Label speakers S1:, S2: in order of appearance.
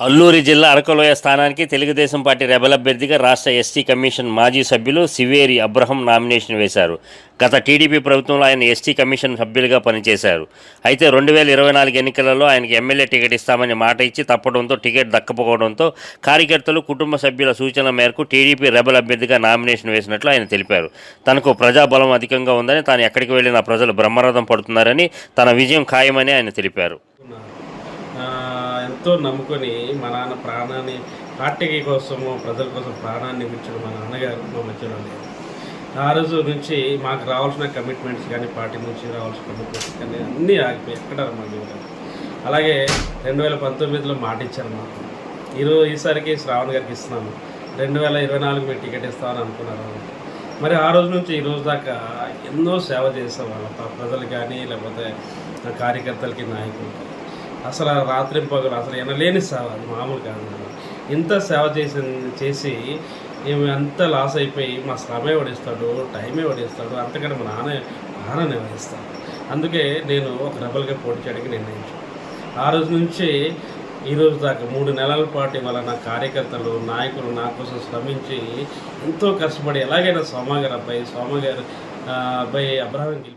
S1: అల్లూరి జిల్లా అరకలోయ స్థానానికి Telugu Desam party rebel అభ్యర్థిగా రాష్ట్ర ఎస్టీ కమిషన్ మాజీ సభ్యులు సివేరి అబ్రహం నామినేషన్ వేశారు. గత టీడీపీ ప్రభుత్వంలో ఆయన ఎస్టీ కమిషన్ సభ్యులుగా పనిచేశారు. అయితే రెండు వేల ఇరవై నాలుగు ఎన్నికలలో ఆయనకి ఎమ్మెల్యే టికెట్ ఇస్తామని మాట ఇచ్చి తప్పడంతో టికెట్ దక్కపోవడంతో కార్యకర్తలు కుటుంబ సభ్యుల సూచన మేరకు టీడీపీ రెబల్ అభ్యర్థిగా నామినేషన్ వేసినట్లు ఆయన తెలిపారు. తనకు ప్రజాబలం అధికంగా ఉందని తాను ఎక్కడికి వెళ్ళినా ప్రజలు బ్రహ్మరథం పడుతున్నారని తన విజయం ఖాయమని ఆయన తెలిపారు.
S2: ఎంతో నమ్ముకొని మా నాన్న ప్రాణాన్ని పార్టీకి కోసము ప్రజల కోసం ప్రాణాన్ని ఇచ్చిన మా నాన్నగారు మా మధ్యలో ఆ రోజు నుంచి మాకు రావాల్సిన కమిట్మెంట్స్ కానీ పార్టీ నుంచి రావాల్సిన కమిట్మెంట్స్ కానీ అన్నీ ఆగిపోయి ఎక్కడ మాకు అలాగే రెండు వేల పంతొమ్మిదిలో మాట ఇచ్చారు మాకు. ఈరోజు ఈసారికి శ్రావణ్ గారికి ఇస్తున్నాము రెండు వేల ఇరవై నాలుగు మీరు టికెట్ ఇస్తామని అనుకున్నారు మరి ఆ రోజు నుంచి ఈ రోజు దాకా ఎన్నో సేవ చేసాం వాళ్ళ ప్రజలు కానీ లేకపోతే కార్యకర్తలకి నాయకులకి. అసలు ఆ రాత్రి పగలు అసలు ఎనలేని సేవ అది మామూలు కాదు. ఇంత సేవ చేసి చేసి మేము అంత లాస్ అయిపోయి మా శ్రమే వడిస్తాడు టైమే వడిస్తాడు అంతకంటే మా నాన్న ప్రాణాన్ని నిర్వహిస్తాడు అందుకే నేను ఒక రెబల్గా పోటీ చేయడానికి నిర్ణయించాను ఆ రోజు నుంచి ఈ రోజు దాకా మూడు నెలల పాటు ఇవాళ నా కార్యకర్తలు నాయకులు నా కోసం శ్రమించి ఎంతో కష్టపడి ఎలాగైనా సోమగారు అబ్బాయి సోమ గారు అబ్బాయి అబ్రహం గెలిపి